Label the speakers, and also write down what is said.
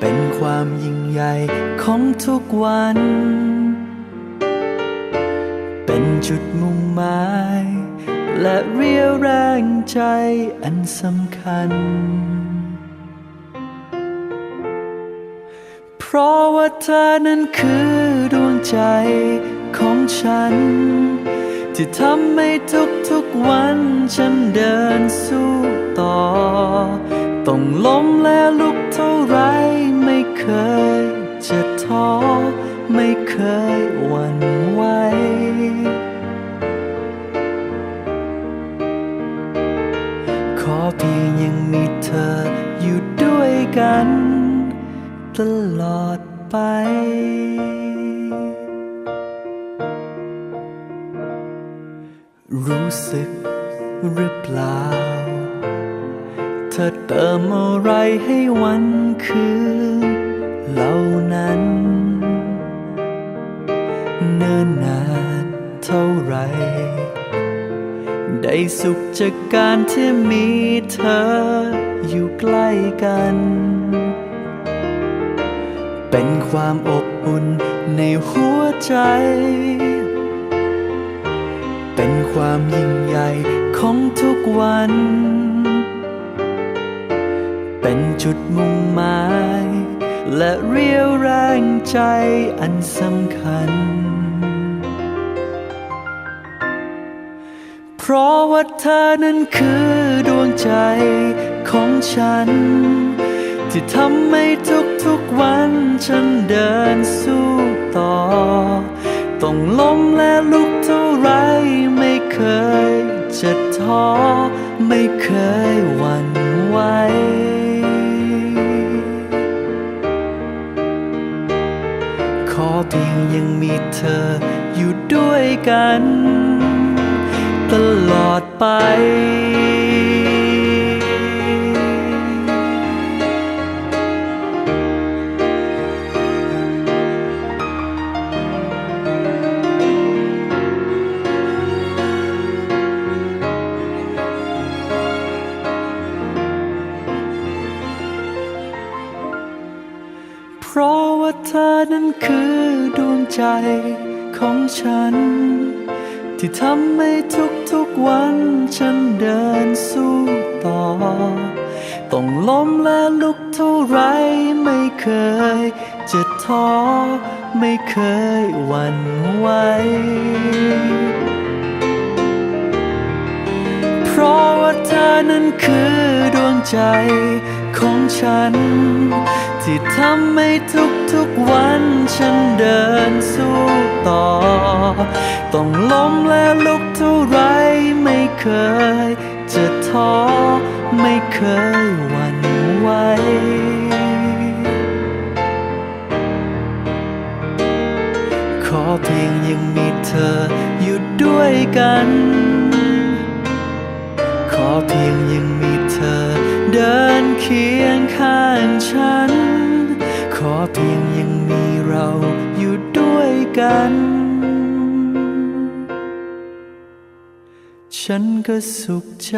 Speaker 1: เป็นความยิ่งใหญ่ของทุกวัน เป็นจุดมุ่งหมาย และเรียวแรงใจอันสำคัญ เพราะว่าเธอนั้นคือดวงใจของฉัน ที่ทำให้ทุกๆวันฉันเดินสู้ต่อ ต้องล้มและลุก ยจะท้อ ไม่เคยหวั่นไหวขอเพียงยังมีเธออยู่ด้วยกัน ตลอดไปรู้สึกหรือเปล่า เธอเติมอะไรให้วันคืน เหล่านั้น เนิ่นนานเท่าไร ได้สุขจากการที่มีเธออยู่ใกล้กัน เป็นความอบอุ่นในหัวใจ เป็นความยิ่งใหญ่ของทุกวัน เป็นจุดมุ่งหมาย และเรียวแรงใจอันสำคัญ เพราะว่าเธอนั้นคือดวงใจของฉัน ที่ทำให้ทุกๆวันฉันเดินสู้ต่อ ต้องล้มและลุกเท่าไรไม่เคยจะท้อไม่เคยหวั่นไหว เพียงยังมีเธออยู่ด้วยกัน ตลอดไป ใจของฉัน ที่ทำให้ทุกๆวันฉันเดินสู้ต่อ ต้องล้มและลุกเท่าไรไม่เคยจะท้อไม่เคยหวั่นไหวเพราะว่าเธอนั้นคือดวงใจของฉัน ที่ทำให้ทุกๆวันฉัน ต้องล้มและลุกเท่าไรไม่เคย จะท้อไม่เคยหวั่นไหวขอเพียงยังมีเธออยู่ด้วยกัน ขอเพียงยังมีเธอเดินเคียงข้างฉัน ขอเพียงยังมีเราอยู่ด้วยกัน ฉันก็สุขใจ